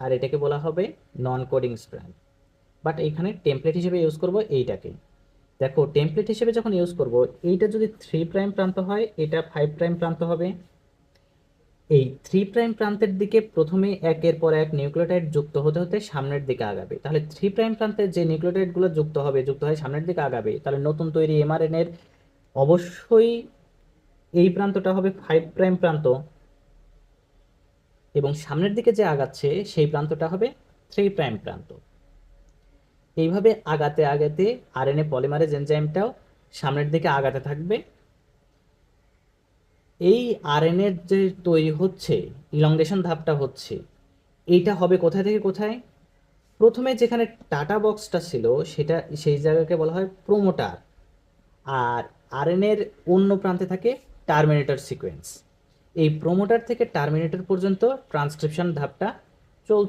আর এটাকে বলা হবে নন কোডিং স্ট্র্যান্ড বাট এইখানে টেমপ্লেট হিসেবে ইউজ করব এইটাকে। দেখো টেমপ্লেট হিসেবে যখন ইউজ করব, এইটা যদি থ্রি প্রাইম প্রান্ত হয়, এটা ফাইভ প্রাইম প্রান্ত হবে। এই থ্রি প্রাইম প্রান্তের দিকে প্রথমে একের পর এক নিউক্লিওটাইড যুক্ত হতে হতে সামনের দিকে আগাবে। তাহলে থ্রি প্রাইম প্রান্তে যে নিউক্লিওটাইডগুলো যুক্ত হবে, যুক্ত হয় সামনের দিকে আগাবে, তাহলে নতুন তৈরি এমআরএনএর অবশ্যই এই প্রান্তটা হবে ফাইভ প্রাইম প্রান্ত। এবং সামনের দিকে যে আগাচ্ছে, সেই প্রান্তটা হবে থ্রি প্রাইম প্রান্ত। এইভাবে আগাতে আগাতে আরএনএ পলিমারেজ এনজাইমটাও সামনের দিকে আগাতে থাকবে। এই আরএনএর যে তৈরি হচ্ছে, ইলংগেশন ধাপটা হচ্ছে, এইটা হবে কোথায় থেকে কোথায়? প্রথমে যেখানে টাটা বক্সটা ছিল, সেটা সেই জায়গাকে বলা হয় প্রোমোটার। আর আরএনএর অন্য প্রান্তে থাকে টার্মিনেটর সিকোয়েন্স। এই প্রোমোটার থেকে টার্মিনেটর পর্যন্ত ট্রান্সক্রিপশন ধাপটা চলতে